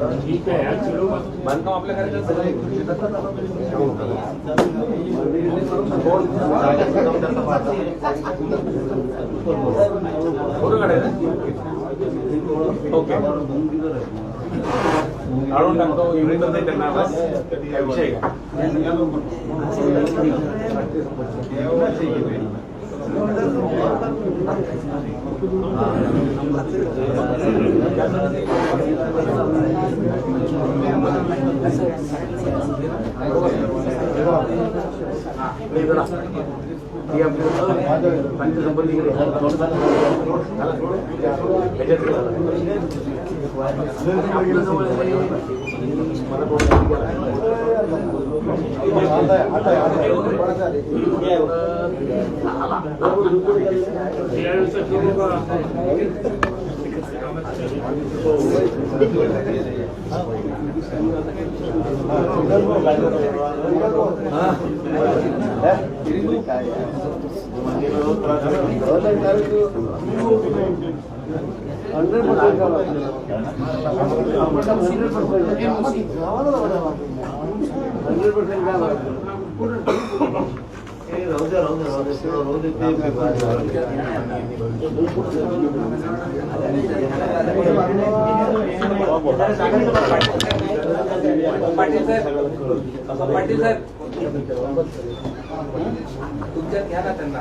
बांधकाम आपल्या ओके. काढून टाकतो युनिट नाही त्यांना बस विषय का ಇದರ ಈ ಪಂಚ ಸಂಬಂಧಿಕರು ಅಲ್ಲ पाटील साहेब पाटील साहेब तुमच्यात घ्या ना त्यांना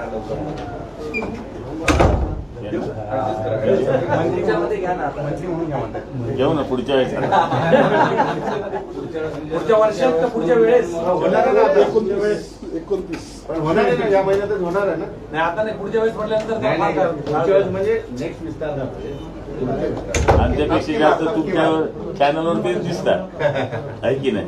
घ्या ना. घेऊ ना पुढच्या वेळेस. पुढच्या वर्षात पुढच्या वेळेस. होणार आहे ना आता एकोणतीस. पण होणार आहे ना या महिन्यातच होणार आहे ना? नाही आता नाही पुढच्या वेळेस म्हटल्यानंतर पुढच्या वेळेस म्हणजे नेक्स्ट विस्तार आणि त्यापेक्षा जास्त तुमच्या चॅनलवर तेच दिसतात. आहे की नाही?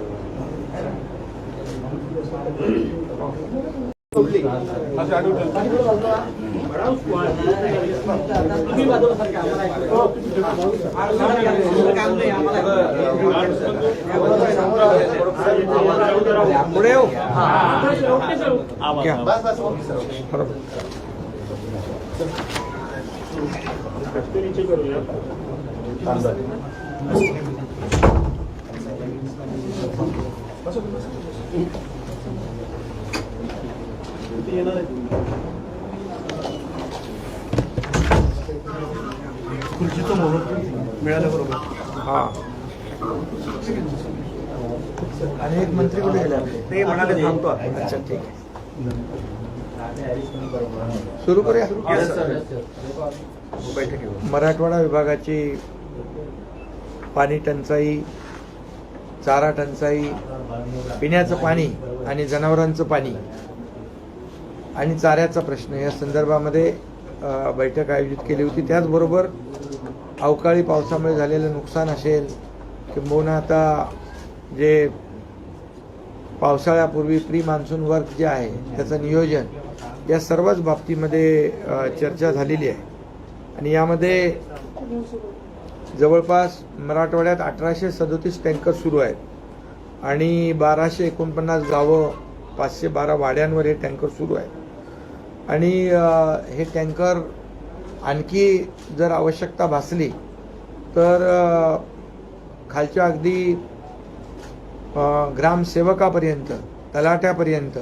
खाजवायचं वगैरे. हो हो हो खाजवा, खाजवा. नाही खाल्लं तरी खाजवत आहे. शिरसाट साहेब. पुढे येऊ बस बस ओके सर ओके. आणि एक मंत्री कुठे गेले आपले ते म्हणाले थांबतो अच्छा ठीक आहे सुरू करूया मराठवाडा विभागाची पाणी टंचाई चारा टंचाई पिण्याचं पाणी आणि जनावरांचं पाणी आणि चाऱ्याचा प्रश्न या संदर्भामध्ये बैठक आयोजित केली होती. त्याचबरोबर अवकाळी पावसामुळे झालेलं नुकसान असेल किंबहुना आता जे पावसाळ्यापूर्वी प्री मान्सून वर्क जे आहे त्याचं नियोजन या सर्वच बाबतीमध्ये चर्चा झालेली आहे. आणि यामध्ये जवळपास मराठवाड्यात अठराशे सदोतीस टँकर सुरू आहेत. आणि बाराशे एकोणपन्नास गावं पाचशे बारा वाड्यांवर हे टँकर सुरू आहेत. आणि हे टँकर आणखी जर आवश्यकता भासली तर खालच्या अगदी ग्रामसेवकापर्यंत तलाठ्यापर्यंत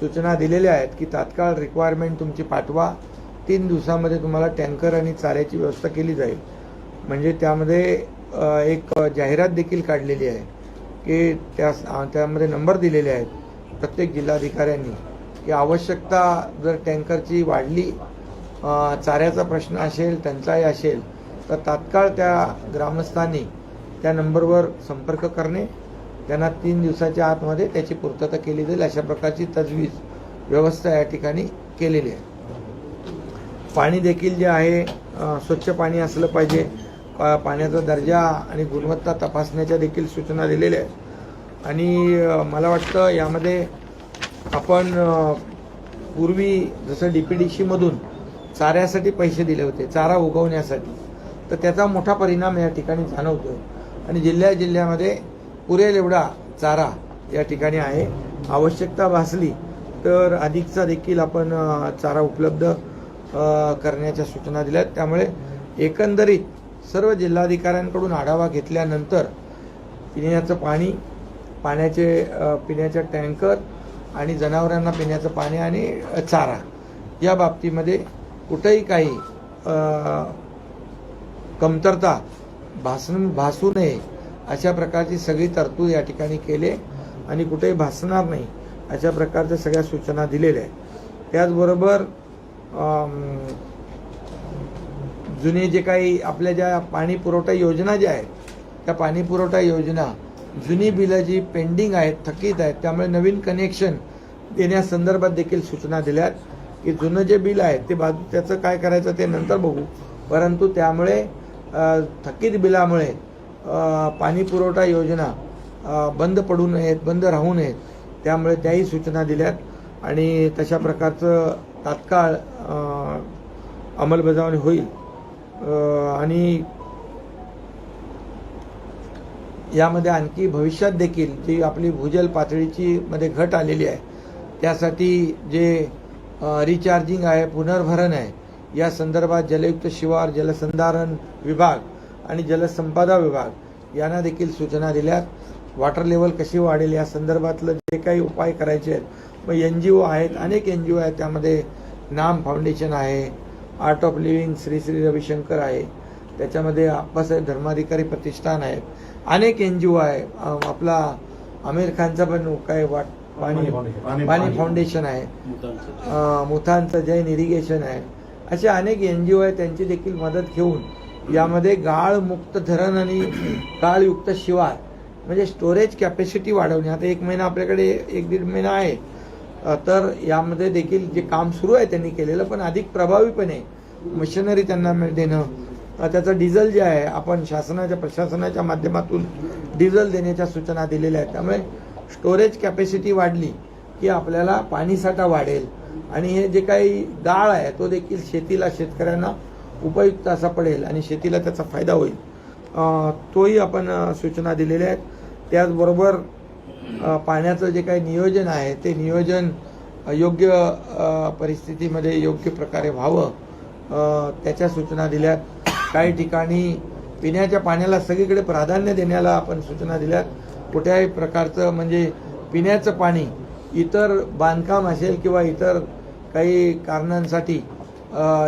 सूचना दिलेल्या आहेत की तात्काळ रिक्वायरमेंट तुमची पाठवा. तीन दिवसामध्ये तुम्हाला टँकर आणि चाऱ्याची व्यवस्था केली जाईल. म्हणजे त्यामध्ये एक जाहिरात देखील काढलेली आहे की त्या त्यामध्ये नंबर दिलेले आहेत प्रत्येक जिल्हाधिकाऱ्यांनी. की आवश्यकता जर टँकरची वाढली चाऱ्याचा प्रश्न असेल टंचाई असेल तर तात्काळ त्या ग्रामस्थांनी त्या नंबरवर संपर्क करणे त्यांना तीन दिवसाच्या आतमध्ये त्याची पूर्तता केली जाईल अशा प्रकारची तजवीज व्यवस्था या ठिकाणी केलेली आहे. पाणी देखील जे आहे स्वच्छ पाणी असलं पाहिजे. पा- पाण्याचा दर्जा आणि गुणवत्ता तपासण्याच्या देखील सूचना दिलेल्या आहेत. आणि मला वाटतं यामध्ये आपण पूर्वी जसं डी पी डी सीमधून चाऱ्यासाठी पैसे दिले होते चारा उगवण्यासाठी तर त्याचा मोठा परिणाम या ठिकाणी जाणवतो आणि जिल्ह्या जिल्ह्यामध्ये पुरेल एवढा चारा या ठिकाणी आहे. आवश्यकता भासली तर अधिकचा देखील आपण चारा उपलब्ध करण्याच्या सूचना दिल्या त्यामुळे एकंदरीत सर्व जिल्हाधिकाऱ्यांकडून आढावा घेतल्यानंतर पिण्याचं पाणी पाण्याचे पिण्याच्या टँकर आणि जनावरांना पिण्याचं पाणी आणि चारा. या बाबतीमध्ये कुठंही काही कमतरता भासन भासू नये अशा प्रकारची सगळी तरतूद या ठिकाणी केले आणि कुठेही भासणार नाही अशा प्रकारच्या सगळ्या सूचना दिलेल्या आहेत. त्याचबरोबर जुने जे काही आपल्या ज्या पाणी पुरवठा योजना ज्या आहेत त्या पाणी पुरवठा योजना जुनी बिलं जी पेंडिंग आहेत थकीत आहेत त्यामुळे नवीन कनेक्शन देण्यासंदर्भात देखील सूचना दिल्यात की जुनं जे बिल आहे ते बाजू त्याचं काय करायचं ते नंतर बघू. परंतु त्यामुळे थकीत बिलामुळे पाणी पुरवठा योजना बंद पडू नयेत बंद राहू नयेत त्यामुळे त्याही सूचना दिल्यात. आणि तशा प्रकारचं तात्काळ अंमलबजावणी होईल. आणि यामध्ये आणखी भविष्यात देखील जी आपली भूजल पातळीची मध्ये घट आलेली आहे त्यासाठी जे रिचार्जिंग आहे पुनर्भरण आहे या संदर्भात जलयुक्त शिवार जलसंधारण विभाग आणि जलसंपदा विभाग यांना देखील सूचना दिल्यात. वॉटर लेवल कशी वाढेल या संदर्भातलं जे काही उपाय करायचे आहेत मग एन जी ओ आहेत अनेक एन जी ओ आहेत त्यामध्ये नाम फाउंडेशन आहे art of living Shri Shri Ravishankar आहे त्याच्यामध्ये आप्पासाहेब धर्माधिकारी प्रतिष्ठान आहेत अनेक एन जी ओ आहे. आपला आमिर खानचा पण काय वाट पाणी पाणी फाउंडेशन आहे. मुथांचं जैन इरिगेशन आहे. असे अनेक एन जी ओ आहेत त्यांची देखील मदत घेऊन यामध्ये गाळमुक्त धरण आणि गाळयुक्त शिवार म्हणजे स्टोरेज कॅपॅसिटी वाढवणे. आता एक महिना आपल्याकडे एक दीड महिना आहे. तर यामध्ये देखील जे काम सुरू आहे त्यांनी केलेलं पण अधिक प्रभावीपणे मशिनरी त्यांना देणं त्याचं डिझेल जे आहे आपण शासनाच्या प्रशासनाच्या माध्यमातून डिझेल देण्याच्या सूचना दिलेल्या आहेत. त्यामुळे स्टोरेज कॅपॅसिटी वाढली की आपल्याला पाणीसाठा वाढेल. आणि हे जे काही गाळ आहे तो देखील शेतीला शेतकऱ्यांना उपयुक्त असा पडेल आणि शेतीला त्याचा फायदा होईल. तोही आपण सूचना दिलेल्या आहेत. त्याचबरोबर पाण्याचं जे काही नियोजन आहे ते नियोजन योग्य परिस्थितीमध्ये योग्य प्रकारे व्हावं त्याच्या सूचना दिल्यात काही ठिकाणी पिण्याच्या पाण्याला सगळीकडे प्राधान्य देण्याला आपण सूचना दिल्यात. कुठल्याही प्रकारचं म्हणजे पिण्याचं पाणी इतर बांधकाम असेल किंवा इतर काही कारणांसाठी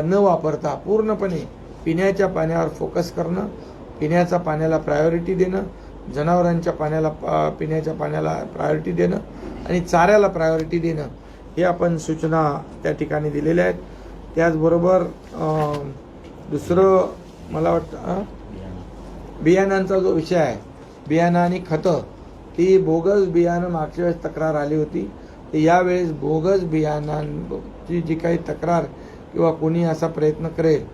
न वापरता पूर्णपणे पिण्याच्या पाण्यावर फोकस करणं पिण्याच्या पाण्याला प्रायोरिटी देणं जनावरांच्या पाण्याला पिण्याच्या पाण्याला प्रायोरिटी देणं आणि चाऱ्याला प्रायोरिटी देणं हे आपण सूचना त्या ठिकाणी दिलेल्या आहेत. त्याचबरोबर दुसरं मला वाटतं बियाणांचा जो विषय आहे बियाणं आणि खतं ती बोगस बियाणं मागच्या वेळेस तक्रार आली होती. तर यावेळेस बोगस बियाणांची जी काही तक्रार किंवा कोणी असा प्रयत्न करेल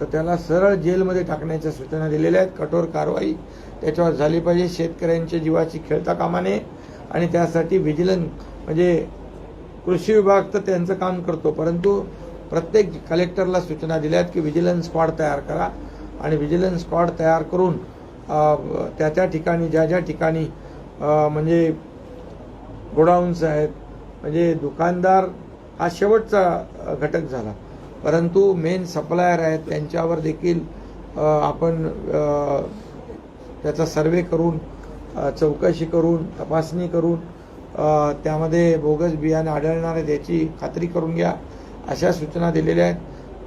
तर त्याला सरळ जेलमध्ये टाकण्याच्या सूचना दिलेल्या आहेत. कठोर कारवाई त्याच्यावर झाली पाहिजे. शेतकऱ्यांच्या जीवाची खेळता कामा नये आणि त्यासाठी व्हिजिलन्स म्हणजे कृषी विभाग तर त्यांचं काम करतो परंतु प्रत्येक कलेक्टरला सूचना दिल्या आहेत की व्हिजिलन्स स्क्वॉड तयार करा. आणि व्हिजिलन्स स्क्वॉड तयार करून त्या त्या ठिकाणी ज्या ज्या ठिकाणी म्हणजे गोडाऊन्स आहेत म्हणजे दुकानदार हा शेवटचा घटक झाला. परंतु मेन सप्लायर आहेत त्यांच्यावर देखील आपण त्याचा सर्वे करून चौकशी करून तपासणी करून त्यामध्ये बोगस बियाणं आढळणार आहेत त्याची खात्री करून घ्या अशा सूचना दिलेल्या आहेत.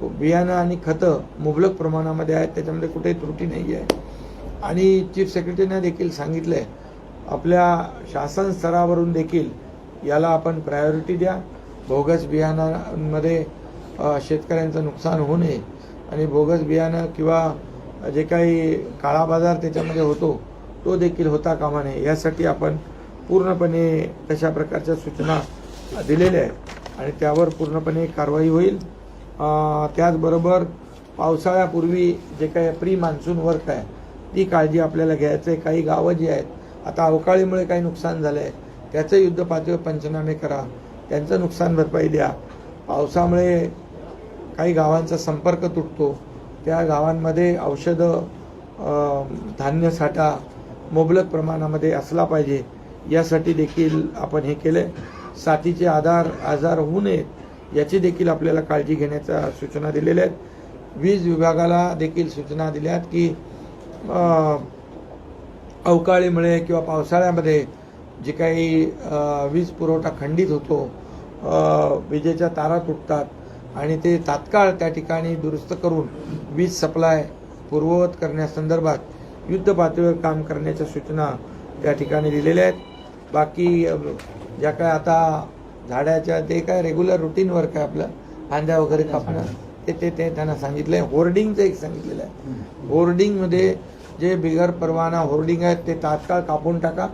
बियाणं आणि खतं मुबलक प्रमाणामध्ये आहेत त्याच्यामध्ये कुठेही त्रुटी नाही आहे आणि चीफ सेक्रेटरीने देखील सांगितलं आहे आपल्या शासन स्तरावरून देखील याला आपण प्रायोरिटी द्या. बोगस बियाणांमध्ये शेतकऱ्यांचं नुकसान होऊ नये. आणि बोगस बियाणं किंवा जे काही काळा बाजार त्याच्यामध्ये होतो तो देखील होता कामा नये. यासाठी आपण पूर्णपणे तशा प्रकारच्या सूचना दिलेल्या आहेत. आणि त्यावर पूर्णपणे कारवाई होईल. त्याचबरोबर पावसाळ्यापूर्वी जे काही प्री मान्सून वर्क आहे ती काळजी आपल्याला घ्यायचं आहे. काही गावं जी आहेत आता अवकाळीमुळे काही नुकसान झालं आहे त्याचं युद्ध पातळीवर पंचनामे करा. त्यांचं नुकसान भरपाई द्या. पावसामुळे काही गावांचा संपर्क तुटतो. त्या गावांमध्ये औषधं धान्य साठा मुबलक प्रमाणामध्ये असला पाहिजे. यासाठी देखील आपण हे केलं साथीचे आधार आजार होऊ नयेत. याची देखील आपल्याला काळजी घेण्याच्या सूचना दिलेल्या आहेत. वीज विभागाला देखील सूचना दिल्या आहेत की अवकाळीमुळे किंवा पावसाळ्यामध्ये जे काही वीज पुरवठा खंडित होतो विजेच्या तारा तुटतात आणि ते तात्काळ त्या ठिकाणी दुरुस्त करून वीज सप्लाय पूर्ववत करण्यासंदर्भात युद्ध पातळीवर काम करण्याच्या सूचना त्या ठिकाणी दिलेल्या आहेत. बाकी ज्या काय आता झाडाच्या ते काय रेग्युलर रुटीन वर्क आहे आपलं फांद्या वगैरे कापणं ते ते ते त्यांना सांगितलं आहे होर्डिंगचं एक सांगितलेलं आहे. होर्डिंगमध्ये जे बिगर परवाना होर्डिंग आहेत ते तात्काळ कापून टाका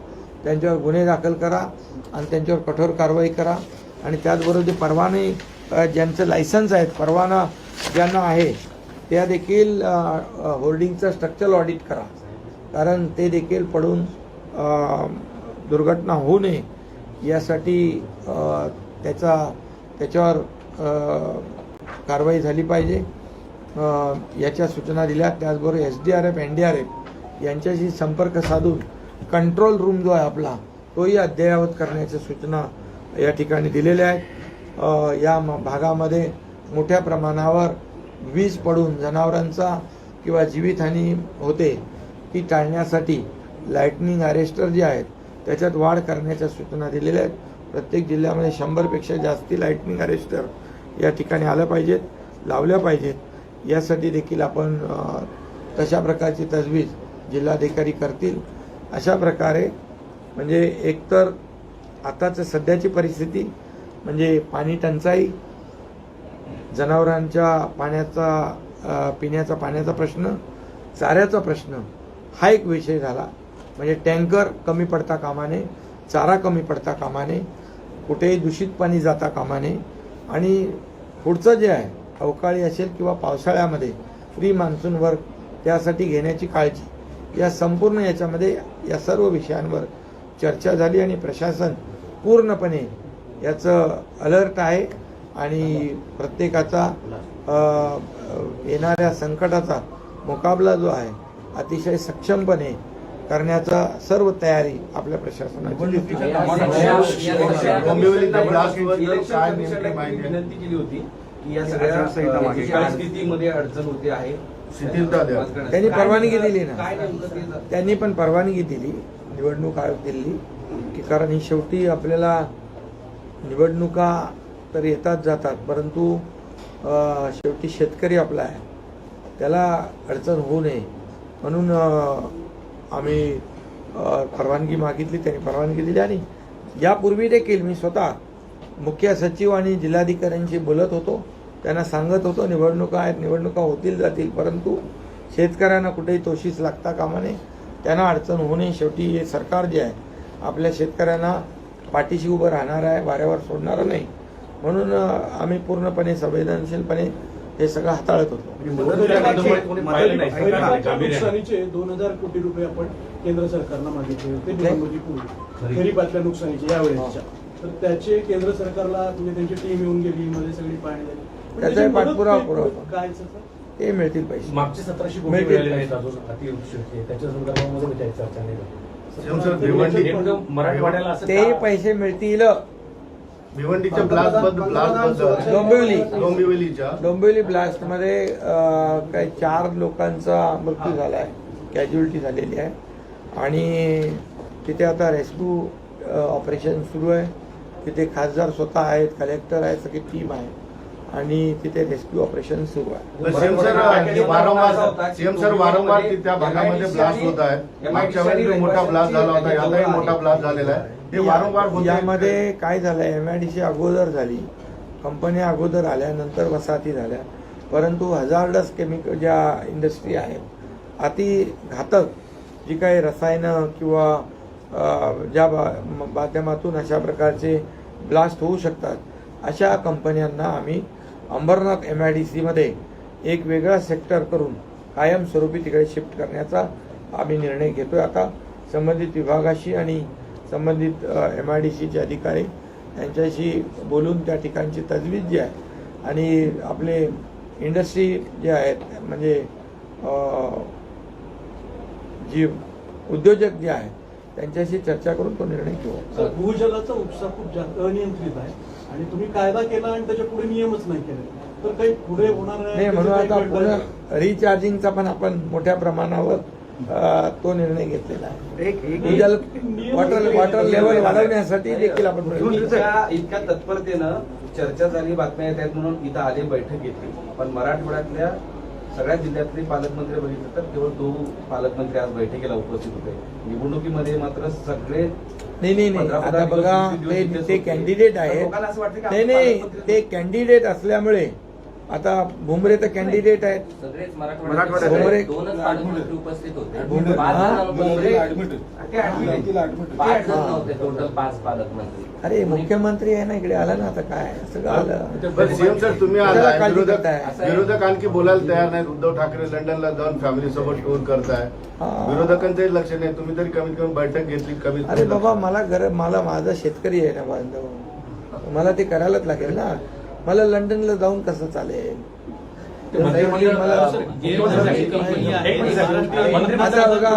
त्यांच्यावर गुन्हे दाखल करा आणि त्यांच्यावर कठोर कारवाई करा. आणि त्याचबरोबर जे परवाने ज्यांचं लायसन्स आहेत परवाना ज्यांना आहे त्या देखील होर्डिंगचं स्ट्रक्चरल ऑडिट करा. कारण ते देखील पडून दुर्घटना होऊ नये. यासाठी त्याचा त्याच्यावर कारवाई झाली पाहिजे. याच्या सूचना दिल्या. त्याचबरोबर S D R F N D R F यांच्याशी संपर्क साधून कंट्रोल रूम जो आहे आपला तोही अद्ययावत करण्याच्या सूचना या ठिकाणी दिलेल्या आहेत. या म- भागामध्ये मोठ्या प्रमाणावर वीज पडून जनावरांचा किंवा जीवितहानी होते ती टाळण्यासाठी लाईटनिंग अरेस्टर जे आहेत त्याच्यात वाढ करण्याच्या सूचना दिलेल्या आहेत. प्रत्येक जिल्ह्यामध्ये शंभरपेक्षा जास्ती लाईटनिंग अरेस्टर या ठिकाणी आल्या पाहिजेत लावल्या पाहिजेत. यासाठी देखील आपण तशा प्रकारची तजवीज जिल्हाधिकारी करतील. अशा प्रकारे म्हणजे एकतर आताचं सध्याची परिस्थिती म्हणजे पाणी टंचाई जनावरांच्या पाण्याचा पिण्याचा पाण्याचा प्रश्न चाऱ्याचा प्रश्न हा एक विषय झाला. म्हणजे टँकर कमी पडता कामा नये चारा कमी पडता कामा नये कुठेही दूषित पाणी जाता कामा नये आणि पुढचं जे आहे अवकाळी असेल किंवा पावसाळ्यामध्ये प्री मान्सून वर्क त्यासाठी घेण्याची काळजी या संपूर्ण याच्यामध्ये या सर्व विषयांवर चर्चा झाली आणि प्रशासन पूर्णपणे याचं अलर्ट आहे आणि प्रत्येकाचा येणाऱ्या संकटाचा मुकाबला जो आहे अतिशय सक्षमपणे करण्याचा सर्व तयारी आपल्या प्रशासनाची या सगळ्या अडचण होते आहे. त्यांनी परवानगी दिली ना. त्यांनी पण परवानगी दिली. निवडणूक आयोग दिली. की कारण ही शेवटी आपल्याला निवडणुका तर येतात जातात. परंतु शेवटी शेतकरी आपला आहे. त्याला अडचण होऊ नये. म्हणून आम्ही परवानगी मागितली त्यांनी परवानगी दिली आणि यापूर्वी देखील मी स्वतः मुख्य सचिव आणि जिल्हाधिकाऱ्यांशी बोलत होतो. त्यांना सांगत होतो निवडणुका आहेत निवडणुका होतील जातील परंतु शेतकऱ्यांना कुठेही तोशीस लागता कामा नये. त्यांना अडचण होऊ नये. शेवटी हे सरकार जे आहे आपल्या शेतकऱ्यांना पाठीशी उभं राहणार आहे वाऱ्यावर सोडणारं नाही. म्हणून आम्ही पूर्णपणे संवेदनशीलपणे हे सगळं हाताळत होतो. नुकसानीचे दोन हजार कोटी रुपये आपण केंद्र सरकारला मागितले होते निवडणुकीपूर्वी खरीपातल्या नुकसानीचे यावेळेसच्या तर त्याचे केंद्र सरकारला म्हणजे त्यांची टीम येऊन गेली मध्ये सगळी पाहणी झाली. त्याचा पाठपुरावा काय- पुरवतो. काय सर? ते मिळतील पैसे. मागचे सतराशे कोटी. मिळाले नाहीत अजून त्याच्या संदर्भामध्ये चर्चा नाही मराठवाड्याला ते पैसे मिळतील. भिवंडीच्या ब्लास्टबद्दल ब्लास्टबद्दल डोंबिवली. डोंबिवलीच्या. डोंबिवली ब्लास्टमध्ये अं, काही चार लोकांचा मृत्यू झाला आहे कॅज्युअलिटी झालेली आहे. आणि तिथे आता रेस्क्यू ऑपरेशन सुरू आहे. तिथे खासदार स्वतः आहेत कलेक्टर आहेत सगळी टीम आहे. आणि तिथे रेस्क्यू ऑपरेशन सुरू आहे. सीएम सर वारंवार सीएम सर वारंवार ती त्या भागामध्ये ब्लास्ट होत आहेत मागच्या वेळेस भी मोठा ब्लास्ट झाला होता याचाही मोठा ब्लास्ट झालेला आहे. हे वारंवार होत. यामध्ये काय झालं एम आय डी सी अगोदर झाली. कंपन्या अगोदर आल्या नंतर वसाहती झाल्या. परंतु हजार्डस केमिकल ज्या इंडस्ट्री आहेत अति घातक जी काही रसायनं किंवा ज्या माध्यमातून अशा प्रकारचे ब्लास्ट होऊ शकतात अशा कंपन्यांना आम्ही अंबरनाथ एम आय डी सीमध्ये एक वेगळा सेक्टर करून कायमस्वरूपी तिकडे शिफ्ट करण्याचा आम्ही निर्णय घेतोय. आता संबंधित विभागाशी आणि संबंधित एम आय डी सीचे अधिकारी यांच्याशी बोलून त्या ठिकाणची तजवीज जी आहे आणि आपले इंडस्ट्री जे आहेत म्हणजे जी उद्योजक जे आहेत त्यांच्याशी चर्चा करून तो निर्णय घेऊ. भूजलाचा उपसा खूप जास्त अनियंत्रित आहे. आणि तुम्ही कायदा केला आणि त्याच्या पुढे नियमच नाही केले. तर काही पुढे होणार नाही म्हणून आता पुन्हा रिचार्जिंगचा पण आपण मोठ्या प्रमाणावर तो निर्णय घेतलेला आहे. एक एक भूजल वॉटर वॉटर लेवल वाढवण्यासाठी देखील आपण इतक्या तत्परतेनं चर्चा झाली बातम्या येत आहेत म्हणून इथं आले बैठक घेतली. पण मराठवाड्यातल्या सगळ्या जिल्ह्यातले पालकमंत्री बघितलं तर केवळ दोन पालकमंत्री आज बैठकीला उपस्थित होते. निवडणुकीमध्ये मात्र सगळे नाही नाही आता बघा ते. कॅन्डिडेट आहेत. नाही नाही ते कॅन्डिडेट असल्यामुळे आता भुमरे तर कॅन्डिडेट आहेत. भुमरे- हा? हा. अरे मुख्यमंत्री आहे ना इकडे. आला ना आता काय? सगळं आलं. पण सीएम सर तुम्ही विरोधक आणखी बोलायला तयार नाहीत. उद्धव ठाकरे लंडनला जाऊन फॅमिली सोबत टूर करताय. विरोधकांचंही लक्ष नाही. तुम्ही तरी कमीत कमी बैठक घेतली कमीत अरे कमी बाबा मला घर मला माझा शेतकरी आहे ना बांधव. मला ते करायलाच लागेल ना. मला लंडनला जाऊन कसं चालेल? आता बघा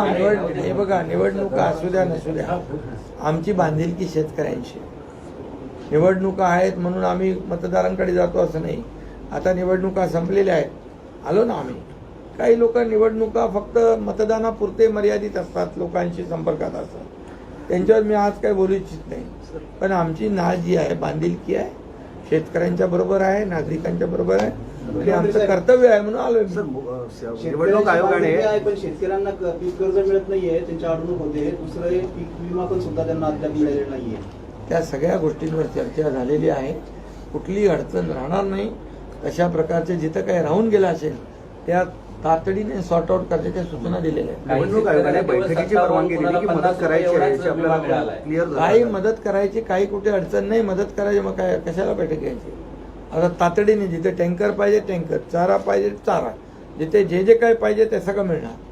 हे बघा निवडणुका असू द्या नसू द्या. आमची बांधिलकी शेतकऱ्यांशी. निवडणुका आहेत म्हणून आम्ही मतदारांकडे जातो असं नाही. आता निवडणुका संपलेल्या आहेत. आलो ना आम्ही. काही लोक निवडणुका फक्त मतदानापुरते मर्यादित असतात लोकांशी संपर्कात असतात. त्यांच्यावर मी आज काही बोलू इच्छित नाही. पण आमची नाळ जी आहे बांधिलकी आहे शेतकऱ्यांच्या बरोबर आहे नागरिकांच्या बरोबर आहे. आणि आमचं कर्तव्य आहे म्हणून आलोय मी. निवडणूक आयोगाने आहे, पण शेतकऱ्यांना क- पीक कर्ज मिळत नाहीये त्यांच्या अडवणूक होते. दुसरं हे पीक विमा पण सुद्धा त्यांना अद्याप मिळालेला नाहीये. त्या सगळ्या गोष्टींवर चर्चा झालेली आहे. कुठलीही अडचण राहणार नाही. अशा प्रकारचे जिथं काही राहून गेलं असेल त्या तातडीने सॉर्ट आउट करण्याच्या सूचना दिलेल्या आहेत. निवडणूक आयोगाने बैठकीची परवानगी दिली की मदत करायची आहे याची आपल्याला क्लिअर काही मदत करायची काही कुठे अडचण नाही मदत करायची मग काय कशाला बैठक घ्यायची? आता तातडीने जिथे टँकर पाहिजे टँकर चारा पाहिजे चारा. जिथे जे जे काय पाहिजे ते सगळं मिळणार.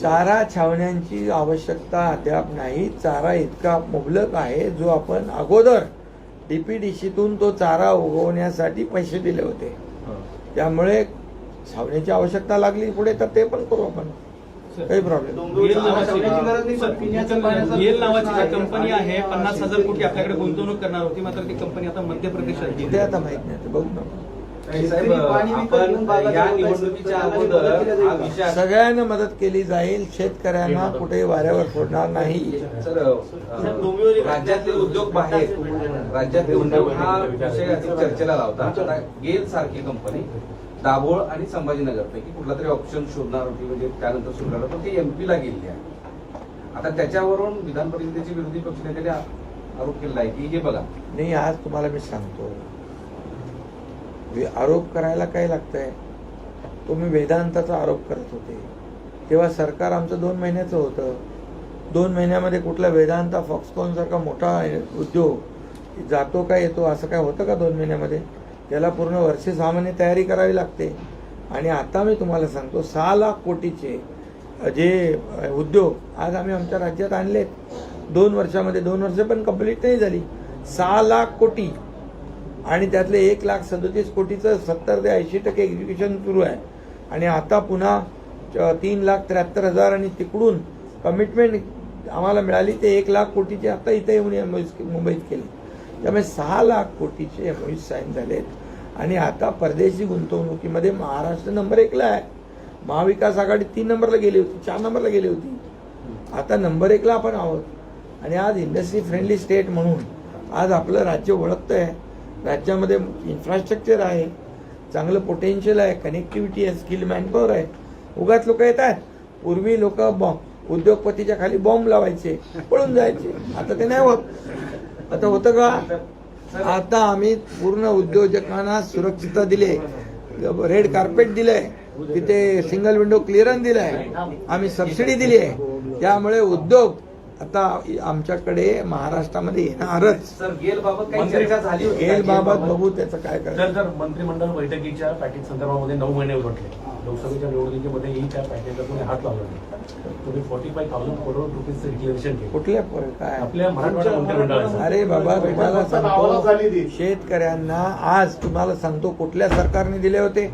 चारा छावण्यांची आवश्यकता अद्याप नाही. चारा इतका मुबलक आहे जो आपण अगोदर डीपीडीसीतून तो चारा उगवण्यासाठी पैसे दिले होते. त्यामुळे छावण्याची आवश्यकता लागली पुढे तर ते पण करू आपण. काही प्रॉब्लेम नावाची-. कंपनी आहे पन्नास हजार कोटी आपल्याकडे गुंतवणूक करणार होती मात्र ती कंपनी आता मध्य प्रदेशात आता माहीत नाही ते बघू ना साहेब, आपण या. निवडणुकीच्या अगोदर हा? विषय सगळ्यांना मदत केली जाईल शेतकऱ्यांना कुठे वाऱ्यावर सोडणार नाही. सर राज्यातले उद्योग बाहेर राज्यातले उद्योग हा विषय अधिक चर्चेला लावता. आता गेल सारखी कंपनी दाभोळ आणि संभाजीनगर पैकी कुठला तरी ऑप्शन शोधणार होती म्हणजे त्यानंतर सुरू झालं पण ते एमपीला गेलेली आहे. आता त्याच्यावरून विधान परिषदेचे विरोधी पक्षनेत्याने आरोप केलेला आहे की हे बघा. नाही आज तुम्हाला मी सांगतो. वि- आरोप करायला काय लागतंय? मी वेदांताचा आरोप करत होते. तेव्हा सरकार आमचं दोन महिन्याचं होतं. दोन महिन्यामध्ये कुठला वेदांता फॉक्सकॉन सारखा मोठा उद्योग जातो का येतो असं काय होतं का दोन महिन्यामध्ये? त्याला पूर्ण वर्षे सहा महिने तयारी करावी लागते. आणि आता मी तुम्हाला सांगतो सहा लाख कोटीचे जे उद्योग आज आम्ही आमच्या राज्यात आणलेत. दोन वर्षामध्ये दोन वर्ष पण कंप्लीट नाही झाली. सहा लाख कोटी आणि त्यातले एक लाख सदोतीस कोटीचं सत्तर ते ऐंशी टक्के एक्झिक्युशन सुरू आहे. आणि आता पुन्हा च- तीन लाख त्र्याहत्तर हजार आणि तिकडून कमिटमेंट आम्हाला मिळाली ते एक लाख कोटीचे आता इथे येऊन MOUs मुंबईत केले. त्यामुळे सहा लाख कोटीचे एमओयू साईन झालेत. आणि आता परदेशी गुंतवणुकीमध्ये महाराष्ट्र नंबर एकला आहे. महाविकास आघाडी तीन नंबरला गेली होती चार नंबरला गेली होती. आता नंबर एकला आपण आहोत. आणि आज इंडस्ट्री फ्रेंडली स्टेट म्हणून आज आपलं राज्य ओळखतं आहे राज्यामध्ये इन्फ्रास्ट्रक्चर आहे चांगलं पोटेन्शियल आहे कनेक्टिव्हिटी आहे स्किल मॅनपॉवर आहे. उगाच लोक येतात. पूर्वी लोक बॉम्ब उद्योगपतीच्या खाली बॉम्ब लावायचे पळून जायचे. आता ते नाही होत. आता होतं का? आता आम्ही पूर्ण उद्योजकांना सुरक्षितता दिली रेड कार्पेट दिलंय. तिथे सिंगल विंडो क्लिअरन्स दिलाय. आम्ही सबसिडी दिली आहे त्यामुळे उद्योग आता आमच्याकडे महाराष्ट्रामध्ये येणारच. सर गेल बाबत काही चर्चा झाली होती का? गेल बाबत बघू त्याचं काय तर जर मंत्रिमंडळ बैठकीच्या पॅकेज संदर्भामध्ये नऊ महिने उलटले. लोकसभेच्या निवडणुकीमध्येही त्या पॅकेजला तुम्ही हात लावला नाही. तुम्ही फोर्टी फाय थाउजंड करोड रुपीजचं डिक्लेरेशन केलं. कुठल्या काय? आपल्या मराठवाडा मंत्रिमंडळाचं. अरे बाबा तुम्हाला नावाला झाली ती. सांगतो शेतकऱ्यांना आज तुम्हाला सांगतो कुठल्या सरकारने दिले होते?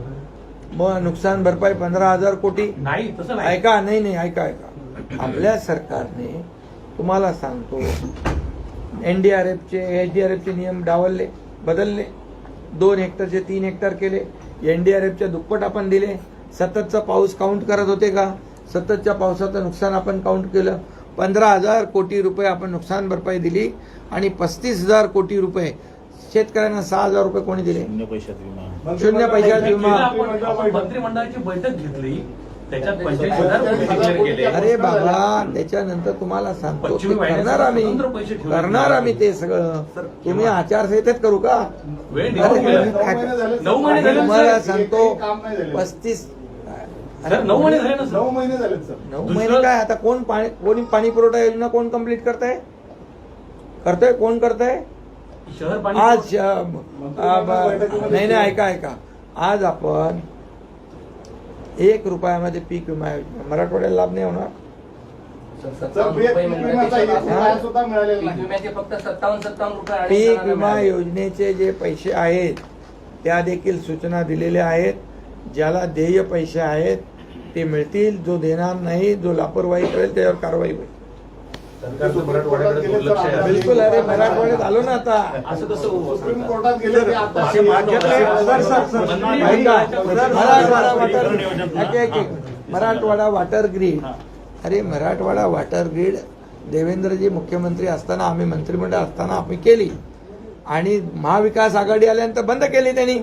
मग नुकसान भरपाई पंधरा हजार कोटी. नाही तसं नाही. ऐका नाही नाही ऐका ऐका. आपल्या सरकारने तुम्हाला सांगतो. एनडीआरएफचे एचडीआरएफचे नियम डावलले बदलले. दोन हेक्टरचे तीन हेक्टर केले. एनडीआरएफच्या दुप्पट आपण दिले. सततचा पाऊस काउंट करत होते का? सततच्या पावसाचं नुकसान आपण काउंट केलं. पंधरा हजार कोटी रुपये आपण नुकसान भरपाई दिली आणि पस्तीस हजार कोटी रुपये शेतकऱ्यांना सहा हजार रुपये कोणी दिले? शून्य पैशात विमा. मंत्रिमंडळाची बैठक घेतली. त्याच्यात पंचवीस हजार कोटी डिक्लेअर केले. अरे बाबा त्याच्यानंतर तुम्हाला सांगतो. ते पश्चिमी वाहिन्या करणार आम्ही. स्वतंत्र पैसे ठेवले. करणार आम्ही ते सगळं. तुम्ही आचारसंहितेत करू का? वेळ अरे, निघून गेला. तुम्ही काय नऊ महिने झाले. नऊ महिने झाले तुम्हाला सर. सांगतो काम नाही. पस्तीस सर नऊ महिने झाले ना सर? नऊ महिने झालेत सर. नऊ दुसरं- महिने काय? आता कोण पाणी कोणी पाणी पुरवठा योजना कोण कंप्लीट करताय? करतोय? कोण करताय? शहर पाणी आज अ, अ, ब- नाही नाही ऐका ऐका. आज आपण एक रुपयामध्ये पीक विमा योजना मराठवाड्याला लाभ नाही होणार. पीक विमा मिळाले. योजनेचे जे पैसे आहेत त्या देखील सूचना दिलेल्या आहेत. ज्याला देय पैसे आहेत ते मिळतील. जो देणार नाही जो लापरवाही करेल त्याच्यावर कारवाई होईल. सरकारचं मराठवाड्याकडे दुर्लक्ष आहे. बिलकुल अरे मराठवाड्यात आलो ना आता. असं कसं होऊ सुप्रीम? कोर्टात गेले ते आता माझे राज्यातले- सर, सर, सर. ऐका, Marathwada water. Marathwada water grid. अरे मराठवाडा वॉटर ग्रीड देवेंद्रजी मुख्यमंत्री असताना आम्ही मंत्रिमंडळ असताना आम्ही केली. आणि महाविकास आघाडी आल्यानंतर बंद केली त्यांनी.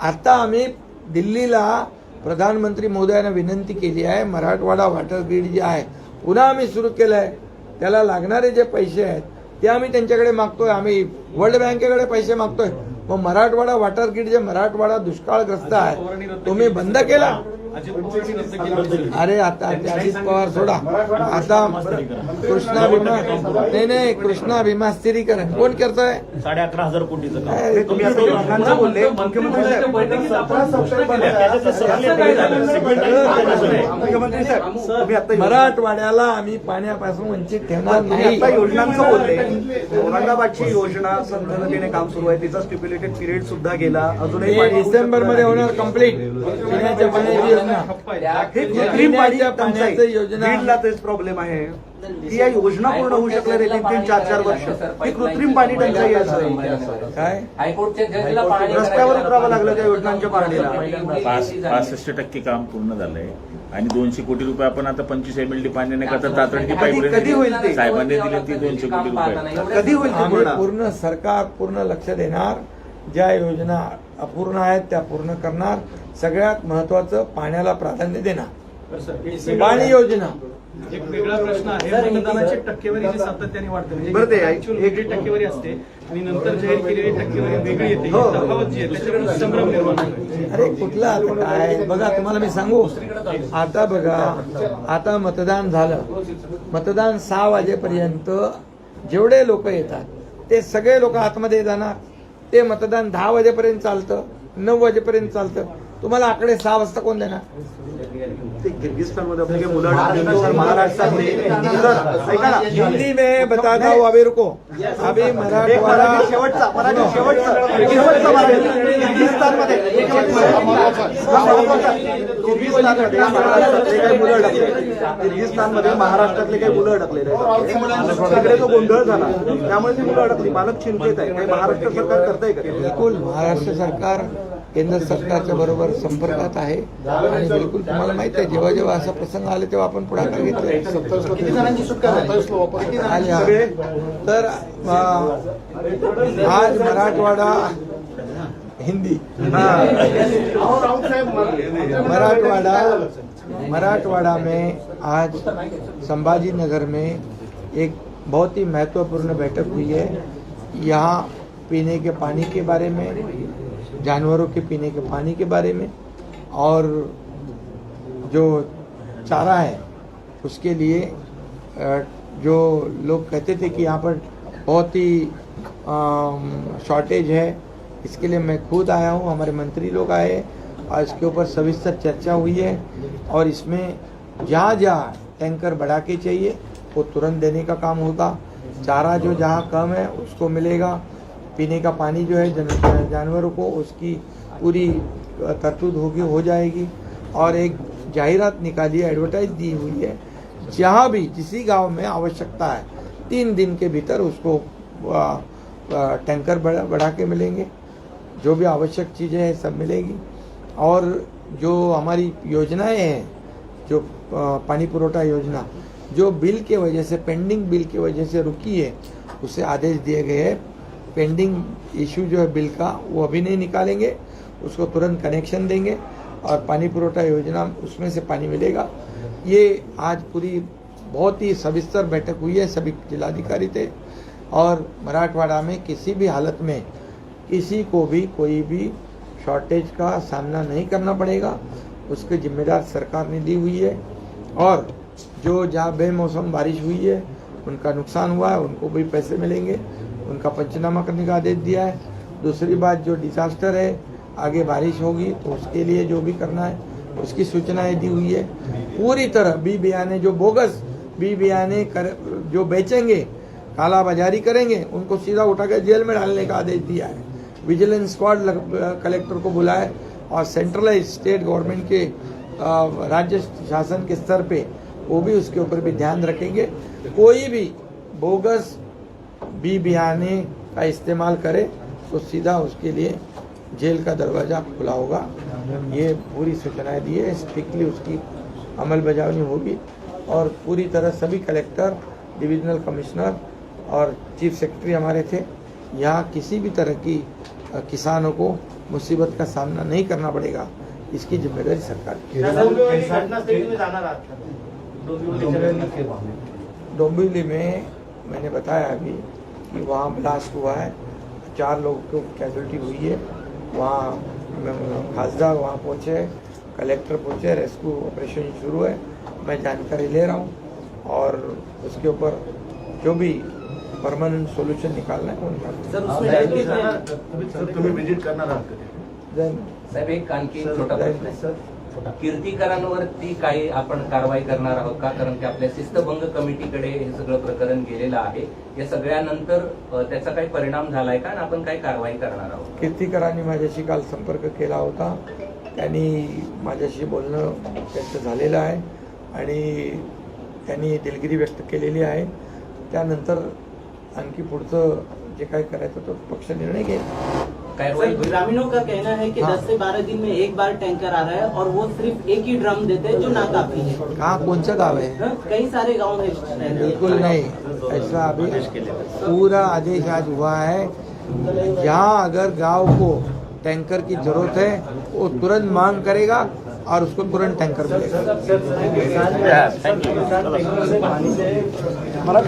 आता आम्ही दिल्लीला प्रधानमंत्री मोदयांना विनंती केली आहे मराठवाडा वॉटर ग्रीड जे आहे पुन्हा आम्ही सुरू केलं आहे त्याला लागणारे जे पैसे आहेत ते आम्ही त्यांच्याकडे मागतोय. आम्ही वर्ल्ड बँकेकडे पैसे मागतोय. मग मराठवाडा वॉटर ग्रीड जे मराठवाडा दुष्काळग्रस्त आहे तुम्ही बंद केला. अरे आता अजित पवार सोडा. आता कृष्णा भीमा नाही नाही कृष्णा भीमा स्थिरीकरण कोण करतोय? साडे अकरा हजार कोटीचं मराठवाड्याला आम्ही पाण्यापासून वंचित ठेवणार नाही. योजनांचं बोलले. औरंगाबादची योजना संथगतीने काम सुरू आहे. तिचा स्टिप्युलेटेड पिरियड सुद्धा गेला. अजूनही डिसेंबरमध्ये. होणार कंप्लीट पिण्याच्या पाण्याची योजना. हे पाणी तेच प्रॉब्लेम आहे. की या योजना पूर्ण होऊ शकल्या नाही तीन तीन चार चार वर्ष. ही कृत्रिम पाणी टंचाई सर. काय? रस्त्यावर उतरावं लागलं त्या योजनांच्या पाहणीला. पाच पासष्ट टक्के काम पूर्ण झालंय आणि दोनशे कोटी रुपये आपण आता पंचवीस एम एल डी पाण्याने करता तातडीची कधी- कधी होईल ते? पाईपलाईन साहेबांनी दिली ती दोनशे कोटी रुपये. कधी होईल ते? पूर्ण सरकार पूर्ण लक्ष देणार. ज्या योजना अपूर्ण आहेत त्या पूर्ण करणार. सगळ्यात महत्वाचं पाण्याला प्राधान्य देणार. पाणी योजना. एक वेगळा प्रश्न आहे. मतदानाची टक्केवारी जी सातत्याने वाढते. म्हणजे वेगळी टक्केवारी असते आणि नंतर जाहीर केलेली टक्केवारी वेगळी येते. हो. तफावत जी आहे त्याच्यामुळे संभ्रम निर्माण अरे कुठला? आता काय? बघा तुम्हाला मी सांगू. आता बघा आता मतदान झालं. मतदान सहा वाजेपर्यंत जेवढे लोक येतात ते सगळे लोक आतमध्ये जाणार. ते मतदान दहा वाजेपर्यंत चालतं नऊ वाजेपर्यंत चालतं. तुम्हाला आकडे सहा वाजता कोण देणार? ते किर्गिस्तानमध्ये आपले काही मुलं अडकले सर महाराष्ट्रातले. सर ऐका ना. हिंदी में बताता हूँ अभी रुको. अभी मराठवाडा मराठी शेवटचा मराठी शेवटचा. किर्गिस्तानमध्ये महाराष्ट्रातले काही मुलं अडकले किर्गिस्तानमध्ये महाराष्ट्रातले काही मुलं अडकलेले आहेत. तिकडे जो गोंधळ झाला. त्यामुळे ती मुलं अडकली. पालक चिंतेत आहे. काही महाराष्ट्र सरकार करतंय का? ते? बिलकुल महाराष्ट्र सरकार केंद्र सरकारच्या बरोबर संपर्कात आहे. आणि बिलकुल तुम्हाला माहिती आहे जेव्हा जेव्हा असा प्रसंग आले तेव्हा आपण पुढाकार घेतला. आले तर आज मराठवाडा हिंदी. मराठवाड़ा मराठवाड़ा में आज संभाजी नगर में एक बहुत ही महत्त्वपूर्ण बैठक हुई है। यहाँ पीने के पानी के बारे में जानवरों के पीने के पानी के बारे में और जो चारा है, उसके लिए जो लोग कहते थे कि यहाँ पर बहुत ही शॉर्टेज है, इसके लिए मैं खुद आया हूँ, हमारे मंत्री लोग आए, और इसके ऊपर सविस्तर चर्चा हुई है, और इसमें जहाँ जहाँ टैंकर बढ़ा के चाहिए, वो तुरंत देने का काम होगा। चारा जो जहाँ कम है, उसको मिलेगा। पीने का पानी जो है जन, जानवरों को उसकी पूरी तरतूद होगी हो जाएगी। और एक जाहिरात निकाली है एडवर्टाइज दी हुई है जहाँ भी जिसी गाँव में आवश्यकता है तीन दिन के भीतर उसको टैंकर बढ़ा बढ़ा के मिलेंगे। जो भी आवश्यक चीज़ें हैं सब मिलेगी। और जो हमारी योजनाएँ हैं जो पानी पुरोठा योजना जो बिल के वजह से पेंडिंग बिल की वजह से रुकी है उसे आदेश दिए गए हैं। पेंडिंग इशू जो है बिल का, वो अभी नहीं निकालेंगे। उसको तुरंत कनेक्शन देंगे और पानी पुरोठा योजना उसमें से पानी मिलेगा। ये आज पूरी बहुत ही सविस्तर बैठक हुई है, सभी जिलाधिकारी थे और मराठवाड़ा में किसी भी हालत में किसी को भी कोई भी शॉर्टेज का सामना नहीं करना पड़ेगा। उसकी जिम्मेदार सरकार ने दी हुई है और जो जहाँ बेमौसम बारिश हुई है, उनका नुकसान हुआ है, उनको भी पैसे मिलेंगे। उनका पंचनामा करने का आदेश दिया है। दूसरी बात, जो डिजास्टर है, आगे बारिश होगी तो उसके लिए जो भी करना है, उसकी सूचनाएँ दी हुई है। पूरी तरह, बी बयाने जो बोगस, बी बयाने कर, जो बेचेंगे काला बाजारी करेंगे, उनको सीधा उठा कर जेल में डालने का आदेश दिया है। विजिलेंस स्क्वाड कलेक्टर को बुलाए और सेंट्रलाइज स्टेट गवर्नमेंट के राज्य शासन के स्तर पे, वो भी उसके ऊपर भी ध्यान रखेंगे। कोई भी बोगस बी बयाने का इस्तेमाल करे तो सीधा उसके लिए जेल का दरवाज़ा खुला होगा। ये पूरी सूचनाएँ दी है। स्ट्रिक्टली उसकी अमल बजावनी होगी। और पूरी तरह सभी कलेक्टर डिविजनल कमिश्नर और चीफ सेक्रेटरी हमारे थे। यहाँ किसी भी तरह की किसानों को मुसीबत का सामना नहीं करना पड़ेगा। इसकी ज़िम्मेदारी सरकार की डोंबिवली में मैंने बताया अभी कि वहाँ ब्लास्ट हुआ है। चार लोगों को कैजुअलिटी हुई है। वहाँ खासदार वहाँ पहुँचे कलेक्टर पहुँचे रेस्क्यू ऑपरेशन शुरू है। मैं जानकारी ले रहा हूँ और उसके ऊपर जो भी परमानेंट सोल्यूशन निकालना है वो निकालना सर उसमें सर, तुम्ही व्हिजिट करणार आहात कधी देन एक कीर्तीकरांवरती काही आपण कारवाई करणार आहोत का? कारण की आपल्या शिस्तभंग कमिटीकडे हे सगळं प्रकरण गेलेलं आहे. या सगळ्यानंतर त्याचा काही परिणाम झालाय का? आणि आपण काही कारवाई करणार आहोत कीर्तिकरांनी माझ्याशी काल संपर्क केला होता. त्यांनी माझ्याशी बोलणं त्यांचं झालेलं आहे. आणि त्यांनी दिलगिरी व्यक्त केलेली आहे. त्यानंतर आणखी पुढचं जे काय करायचं तो पक्ष निर्णय घेईल. ग्रामीणों का कहना है कि हाँ। 10 से 12 दिन में एक बार टैंकर आ रहा है और वो सिर्फ़ एक ही ड्रम देते हैं जो नाकाफी है। कहाँ कौन सा गाँव है? हाँ, कई सारे गाँव है। बिल्कुल नहीं ऐसा अभी पूरा आदेश आज हुआ है। जहाँ अगर गाँव को टैंकर की ज़रूरत है वो तुरंत मांग करेगा और उसको तुरंत टैंकर मिलेगा। मला